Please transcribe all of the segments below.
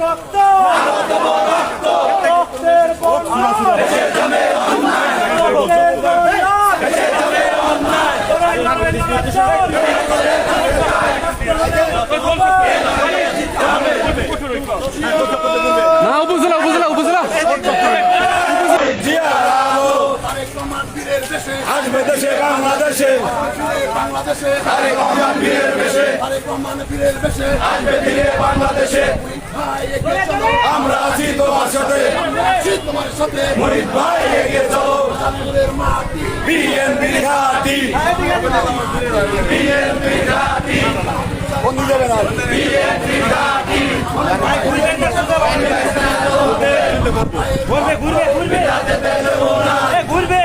রক্ত রক্তের বন্যা রক্তের না, উপজেলা উপজেলা উপজেলা। আসবে দেশে বাংলাদেশে বাংলাদেশে তারেক রহমান বীরের বেশে তারেক রহমান বীরের বেশে আসবে ফিরে বাংলাদেশে আমরা আছি তোমার সাথে তোমার সাথে। মরিদ ভাই এগিয়ে চলো মাটি বিএনপি ঘাটি বিএনপি ঘাটি বন্ধু যাবে না। ঘুরবে ঘুরবে ঘুরবে। এ, ঘুরবে।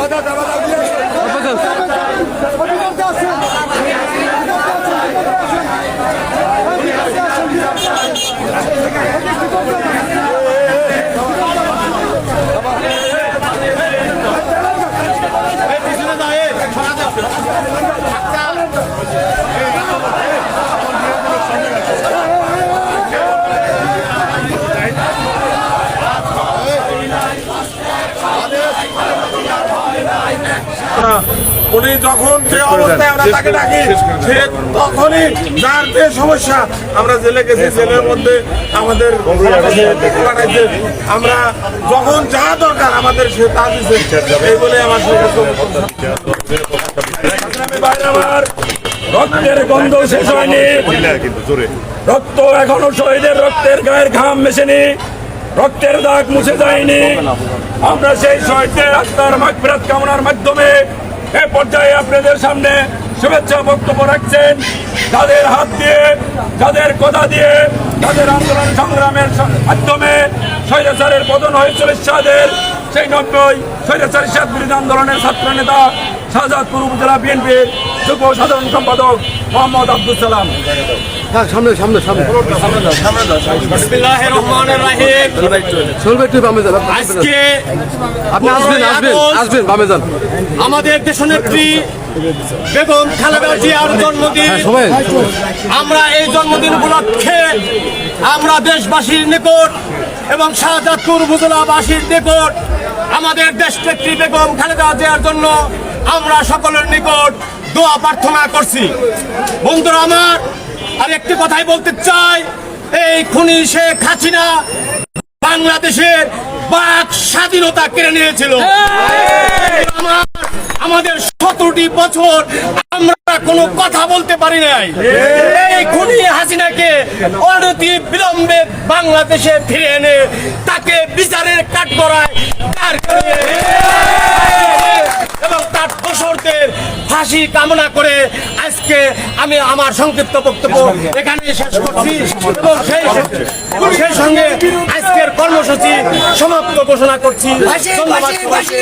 দাও দাও দাও দাও উনি যখন যে অবস্থায় আমরা তাকে ডাকি সে তখনই যার যে সমস্যা আমরা জেলে গেছি জেলের মধ্যে আমাদের আমরা যখন যা দরকার আমাদের সে তা দিচ্ছে এই বলে আমার রক্তের গন্ধ শেষ হয়নি। রক্ত এখনও শহীদের রক্তের গায়ের ঘাম মেশেনি। রক্তের দাগ মুছে যায়নি। আমরা সেই শহীদদের আত্মার মাগফিরাত কামনার মাধ্যমে এ পর্যায়ে আপনাদের সামনে শুভেচ্ছা বক্তব্য রাখছেন। যাদের হাত দিয়ে, যাদের কথা দিয়ে, যাদের আন্দোলন সংগ্রামের মাধ্যমে স্বৈরাচারের পতন হয়েছিল সাদের সেই নব্বই স্বৈরাচারী সাত বিরোধী আন্দোলনের ছাত্র নেতা শাহজাদপুর উপজেলা বিএনপির যুব সাধারণ সম্পাদক মোহাম্মদ আব্দুল সালাম। হ্যাঁ সামনে সামনে সামনে। আজকে আপনি আসবেন আসবেন আসবেন বামে যান। আমাদের দেশনেত্রী বেগম খালেদা জিয়ার জন্মদিন। হ্যাঁ আমরা এই জন্মদিন উপলক্ষে আমরা দেশবাসীর নিকট এবং শাহজাদপুর উপজেলাবাসীর নিকট আমাদের দেশনেত্রী বেগম খালেদা জিয়ার জন্য আমরা সকলের নিকট দোয়া প্রার্থনা করছি। বন্ধুরা আমার আর একটি কথাই বলতে চাই, এই খুনি শেখ হাসিনা বাংলাদেশের বাক স্বাধীনতা কেড়ে নিয়েছিল। আমাদের সতেরোটি বছর আমরা কোনো কথা বলতে পারি নাই। এই খুনি হাসিনাকে অনতি বিলম্বে বাংলাদেশে ফিরে এনে তাকে বিচারের দাঁড় করিয়ে এবং তার দোসরদের ফাঁসি কামনা করে আজকে আমি আমার সংক্ষিপ্ত বক্তব্য এখানে শেষ করছি এবং সেই সেই সঙ্গে আজকের কর্মসূচি সমাপ্ত ঘোষণা করছি। ধন্যবাদ। সবাইকে।